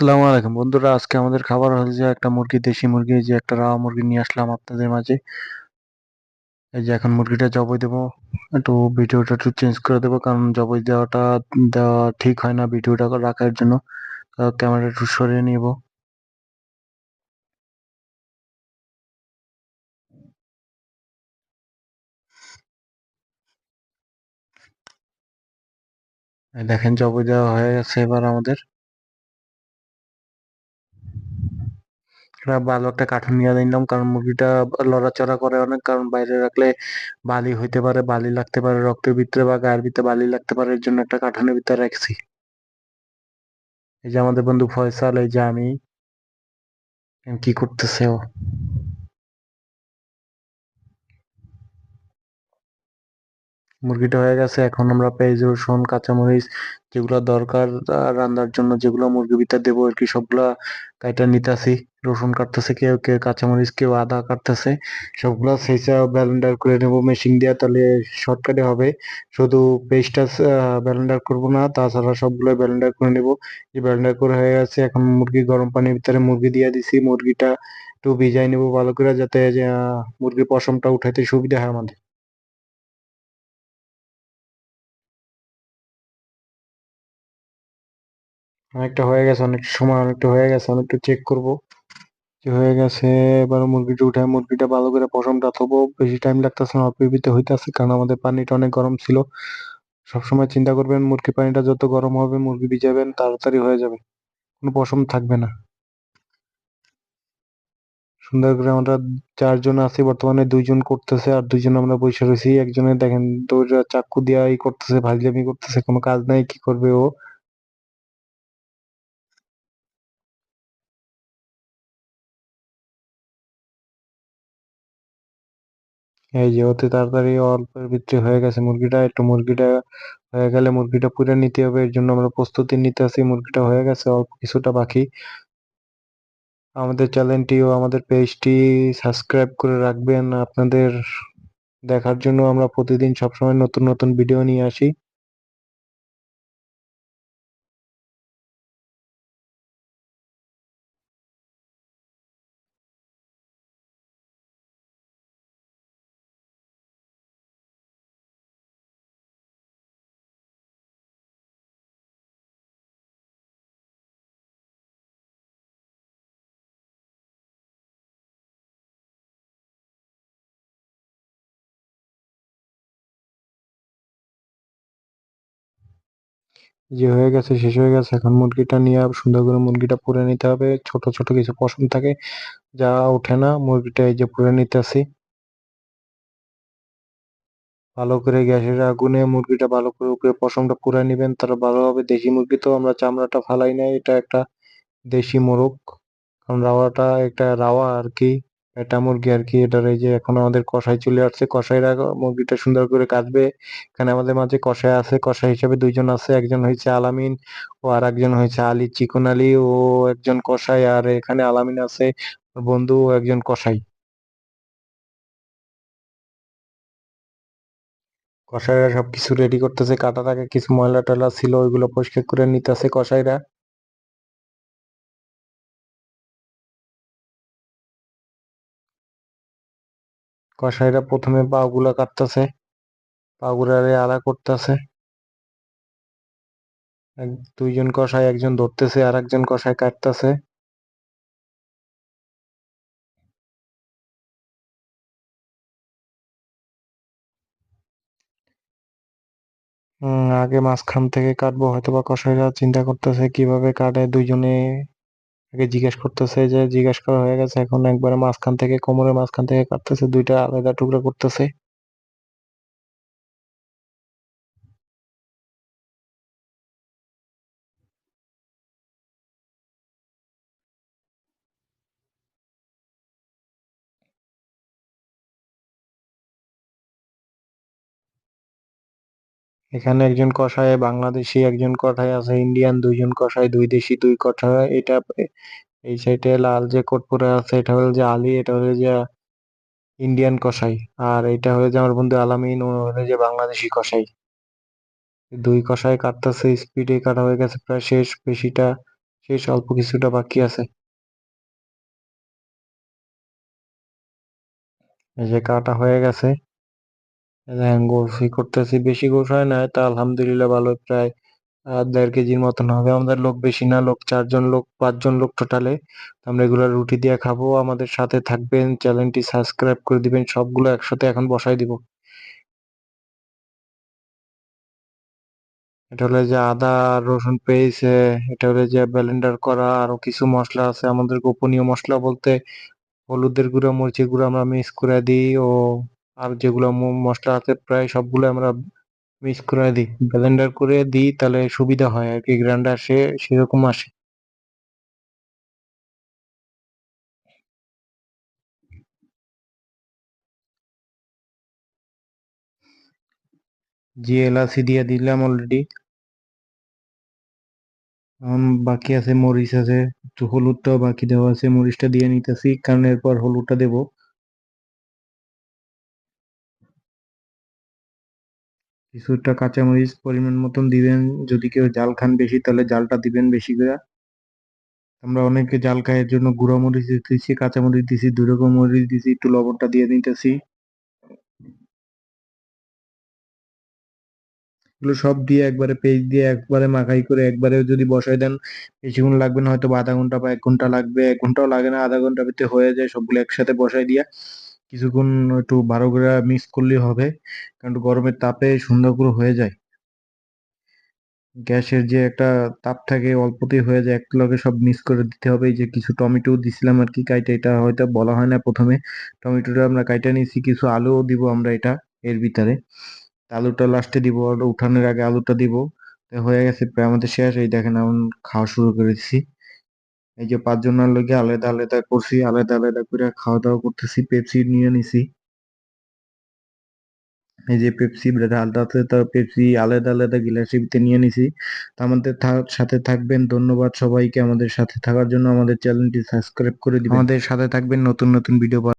আসসালামু আলাইকুম। বন্ধুরা, আজকে আমাদের খাবার হল যে একটা মুরগি, দেশি মুরগি যে একটা রাওয়া মুরগি নিয়ে আসলাম আপনাদের মাঝে। এই যে এখন মুরগিটা জবাই দেবো। একটু ভিডিওটা একটু চেঞ্জ করে দেবো, কারণ জবাই দেওয়াটা, দেওয়া ঠিক হয় না ভিডিওটা রাখার জন্য। ক্যামেরা একটু সরিয়ে নিব। দেখেন জবাই দেওয়া হয়ে গেছে এবার আমাদের। ভালো একটা কাঠুন নিয়ে নিলাম। কারণ মুরগিটা লড়াচড়া করে অনেক। কারণ বাইরে রাখলে বালি হইতে পারে, বালি লাগতে পারে, রক্তের ভিতরে বা গায়ের ভিতরে বালি লাগতে পারে। এর জন্য একটা কাঠুনের ভিতরে রাখছি। এই যে আমাদের বন্ধু ফয়সাল, এই যে আমি। কি করতেছে ও? মুরগিটা হয়ে গেছে। এখন আমরা পেঁয়াজ, রসুন, কাঁচামরিচ যেগুলো দরকার রান্নার জন্য যেগুলো মুরগি ভিতরে দেবো আর কি, সবগুলা কাইটা নিতেছি। রসুন কাটতেছে কেউ কেউ কাঁচামরিচ, কেউ আদা কাটতেছে। সবগুলা সেইসা ব্যালেন্ডার করে নেব মেশিন দিয়ে, তাহলে শর্টকাটে হবে। শুধু পেস্টটা ব্যালেন্ডার করব না, তাছাড়া সবগুলো ব্যালেন্ডার করে নেব। যে ব্যালেন্ডার করে হয়ে গেছে, এখন মুরগি গরম পানির ভিতরে মুরগি দিয়ে দিছি। মুরগিটা একটু ভিজাই নেব ভালো করে, যাতে মুরগির পশমটা উঠাইতে সুবিধা হয় আমাদের। অনেকটা হয়ে গেছে অনেক সময় অনেকটা হয়ে গেছে, অনেকটা চেক করব। যে হয়ে গেছে এবার মুরগিটা উঠে মুরগিটা ভালো করে পশমটা থবো বেশি টাইম লাগতেছে না, অল্প হইতেছে, কারণ আমাদের পানিটা অনেক গরম ছিল। সবসময় চিন্তা করবেন মুরগি পানিটা যত গরম হবে, মুরগি ভিজাবেন, তাড়াতাড়ি হয়ে যাবে, কোনো পশম থাকবে না। সুন্দর করে আমরা চারজন আছি, বর্তমানে দুইজন করতেছে, আর দুইজন আমরা বসে রয়েছি। একজনে দেখেন দৌড়া চাকু দিয়া ই করতেছে, ভাজলামি করতেছে, কোনো কাজ নাই, কি করবে ও? এই যে অতি তাড়াতাড়ি অল্পের ভিতরে হয়ে গেছে মুরগিটা, একটু মুরগিটা হয়ে গেলে মুরগিটা পুড়ে নিতে হবে, এর জন্য আমরা প্রস্তুতি নিতে আছি মুরগিটা হয়ে গেছে, অল্প কিছুটা বাকি। আমাদের চ্যানেলটি ও আমাদের পেজটি সাবস্ক্রাইব করে রাখবেন। আপনাদের দেখার জন্য আমরা প্রতিদিন সবসময় নতুন নতুন ভিডিও নিয়ে আসি। যে হয়ে গেছে, শেষ হয়ে গেছে। এখন মুরগিটা নিয়ে সুন্দর করে মুরগিটা পুড়ে নিতে হবে। ছোট ছোট কিছু পশম থাকে, যা ওঠে না, মুরগিটা এই যে পুড়ে নিতেছি। ভালো করে গ্যাসের আগুনে মুরগিটা ভালো করে উপরে পশমটা পুড়ে নিবেন। তারা ভালো হবে। দেশি মুরগি তো আমরা চামড়াটা ফালাই নাই, এটা একটা দেশি মোরগ। কারণ রাওয়াটা একটা রাওয়া আর কি। এটা মুরগি আর কি, এটার এই যে এখন আমাদের কষাই চলে আসছে কষাইরা মুরগিটা সুন্দর করে কাটবে। এখানে আমাদের মাঝে কষাই আছে কষাই হিসেবে দুইজন আছে, একজন হয়েছে আলামিন ও আর একজন হয়েছে আলী, চিকন আলী ও একজন কষাই আর এখানে আলামিন আছে বন্ধু ও একজন কষাই কষাইরা সবকিছু রেডি করতেছে কাটার আগে কিছু ময়লা টয়লা ছিল, ওইগুলো পরিষ্কার করে নিতেছে কষাইরা কষাইরা প্রথমে পা গুলা কাটতেছে পা গুলারে আড়া করতেছে। দুইজন কষাই একজন ধরতেছে আর একজন কষাই কাটতেছে আগে মাঝখান থেকে কাটবো হয়তো বা কষাইরা চিন্তা করতেছে কীভাবে কাটে, দুইজনে আগে জিজ্ঞেস করতেছে যে, জিজ্ঞেস করা হয়ে গেছে, এখন একবারে মাঝখান থেকে কোমরের মাঝখান থেকে কাটতেছে, দুইটা আলাদা টুকরা করতেছে। এখানে একজন কষাই বাংলাদেশি, একজন কষাই আছে ইন্ডিয়ান, দুইজন কষাই দুই দেশি, দুই কষাই এটা এই সাইডে লাল যে কোট পরে আছে, এটা হলো যে আলী, এটা হলো যে ইন্ডিয়ান কষাই আর এটা হলো যে আমার বন্ধু আলামিন, ও হলো যে বাংলাদেশি কষাই দুই কষাই কাটতেছে স্পিডে কাটা হয়ে গেছে, প্রায় শেষ পেশিটা শেষ, অল্প কিছুটা বাকি আছে। এই যে কাটা হয়ে গেছে। দেখেন গোসি করতেছি। বেশি গোস হয় না, তা আলহামদুলিল্লাহ ভালো প্রায় দেড় কেজির মতন হবে। আমাদের লোক বেশি না, লোক চারজন, লোক পাঁচজন লোক টোটালে আমরা এগুলো রুটি দিয়ে খাব। আমাদের সাথে থাকবেন, চ্যানেলটি সাবস্ক্রাইব করে দিবেন, সবগুলো একসাথে এখন বসাই দিব। এটা হলো যে আদা, রসুন পেস্ট এটা হলো যে ব্লেন্ডার করা, আরও কিছু মশলা আছে আমাদের গোপনীয় মশলা বলতে। হলুদের গুঁড়া, মরিচের গুঁড়া আমরা মিক্স করে দিই, ও আর যেগুলো মশলা আছে প্রায় সবগুলো আমরা মিক্স করে দিই। ব্লেন্ডার করে দিই তাহলে সুবিধা হয় আর কি গ্রাইন্ডার সে, সেরকম আসে। জি, এলাচি দিয়ে দিলাম অলরেডি এখন বাকি আছে মরিচ আছে, একটু হলুদটাও বাকি দেওয়া আছে, মরিচটা দিয়ে নিতেছি, কারণ এরপর হলুদটা দেবো। কিছুটা কাঁচামরিচ পরিমাণ মতন দিবেন। যদি কেউ জাল খান বেশি, তাহলে জালটা দিবেন বেশি করে। আমরা অনেকে জাল খাই এর জন্য গুঁড়া মরিচ দিতেছি, কাঁচামরিচ দিছি দুই রকম মরিচ দিছি, একটু লবণটা দিয়ে নিতেছি এগুলো সব দিয়ে একবারে পেস্ট দিয়ে একবারে মাখাই করে একবারে যদি বসাই দেন, বেশিক্ষণ লাগবে না, হয়তো আধা ঘণ্টা বা এক ঘণ্টা লাগবে। এক ঘন্টাও লাগে না, আধা ঘণ্টার ভিতরে হয়ে যায় সবগুলো একসাথে বসাই দিয়া। কিছুক্ষণ একটু ভালো করে মিক্স করলেই হবে, কারণ গরমের তাপে সুন্দর করে হয়ে যায়। গ্যাসের যে একটা তাপ থাকে, অল্পতেই হয়ে যায় এক লগে সব মিক্স করে দিতে হবে। এই যে কিছু টমেটো দিছিলাম আর কি, কাইটা এটা হয়তো বলা হয় না প্রথমে। টমেটোটা আমরা কাইটা নিয়েছি, কিছু আলুও দিব আমরা এটা, এর ভিতরে। আলুটা লাস্টে দিব, আর উঠানোর আগে আলুটা দিব। হয়ে গেছে প্রায় আমাদের শেষ। এই দেখেন, এখন খাওয়া শুরু করেছি এই যে পাঁচজনের লগে আলাদা আলাদা করছি, আলাদা আলাদা করে খাওয়া দাওয়া করতেছি পেপসি নিয়ে নিছি। এই যে পেপসি আলাদাতে পেপসি আলাদা আলাদা গিলাসিতে নিয়ে নিছি। তো আমাদের সাথে থাকবেন, ধন্যবাদ সবাইকে আমাদের সাথে থাকার জন্য। আমাদের চ্যানেলটি সাবস্ক্রাইব করে দিবেন। আমাদের সাথে থাকবেন নতুন নতুন ভিডিও